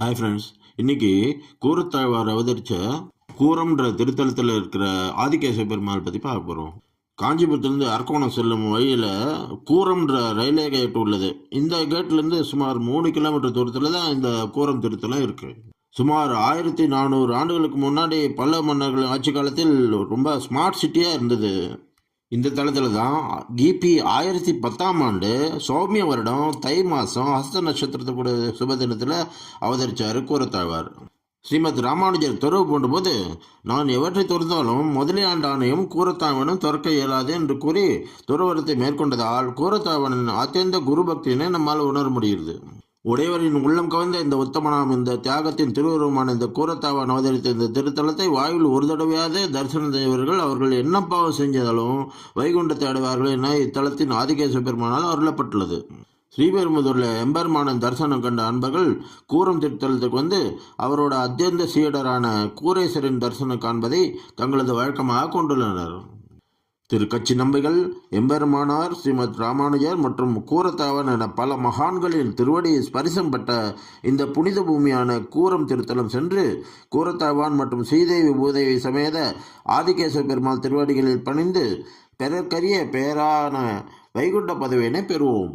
Hi friends இன்னைக்கு கூரத்தாழ்வார் அவதரித்த கூரம்ன்ற திருத்தலத்தில் இருக்கிற ஆதிகேச பெருமாள் பற்றி பார்க்க போகிறோம் காஞ்சிபுரத்துலேருந்து அரக்கோணம் செல்லும் வழியில் கூரம்ன்ற ரயில்வே கேட் உள்ளது. இந்த கேட்லேருந்து சுமார் மூணு கிலோமீட்டர் தூரத்தில் தான் இந்த கூரம் திருத்தலம் இருக்குது சுமார் ஆயிரத்தி நானூறு ஆண்டுகளுக்கு முன்னாடி பல்லவ மன்னர்கள் ஆட்சி காலத்தில் ரொம்ப ஸ்மார்ட் சிட்டியாக இருந்தது. இந்த தளத்தில் தான் கிபி ஆயிரத்தி பத்தாம் ஆண்டு சௌமிய வருடம் தை மாதம் ஹஸ்த நட்சத்திரத்துக்கு சுப தினத்தில் அவதரித்தார் கூறத்தாழ்வார் ஸ்ரீமத் ராமானுஜர் துறவு போன்றபோது நான் எவற்றை துறந்தாலும் முதலே ஆண்டானையும் ஆணையம் கூரத்தாழ்வனும் துறக்க இயலாது என்று கூறி துறவரத்தை மேற்கொண்டதால் கூரத்தாழ்வனின் அத்தியந்த குரு பக்தியினை நம்மால் உணர முடிகிறது. உடையவரின் உள்ளம் கவர்ந்த இந்த உத்தமனாம் இந்த தியாகத்தின் திருவுருவமான இந்த கூரத்தாவான் அவதரித்த இந்த திருத்தலத்தை வாயில் ஒரு தடவையாவது தரிசனம் செய்வர்கள் அவர்கள் என்ன பாவம் செஞ்சதாலும் வைகுண்டத்தை அடைவார்கள் என இத்தலத்தின் ஆதிகேச பெருமானால் அருளப்பட்டுள்ளது. ஸ்ரீபெரும்புதூரில் எம்பெருமானன் தரிசனம் கண்ட அன்பர்கள் கூரம் திருத்தலத்துக்கு வந்து அவரோட அத்தியந்த சீடரான கூரேசரின் தரிசனம் காண்பதை தங்களது வழக்கமாக கொண்டுள்ளனர். திருக்கட்சி நம்பிகள் எம்பெருமானார் ஸ்ரீமத் ராமானுஜர் மற்றும் கூரத்தாவன் என பல மகான்களின் திருவடியை ஸ்பரிசம் பெற்ற இந்த புனித பூமியான கூரம் திருத்தலம் சென்று கூரத்தாவான் மற்றும் ஸ்ரீதேவி பூதேவி சமேத ஆதிகேச பெருமாள் திருவடிகளில் பணிந்து பெறற்கரிய பெயரான வைகுண்ட பதவியினை பெறுவோம்.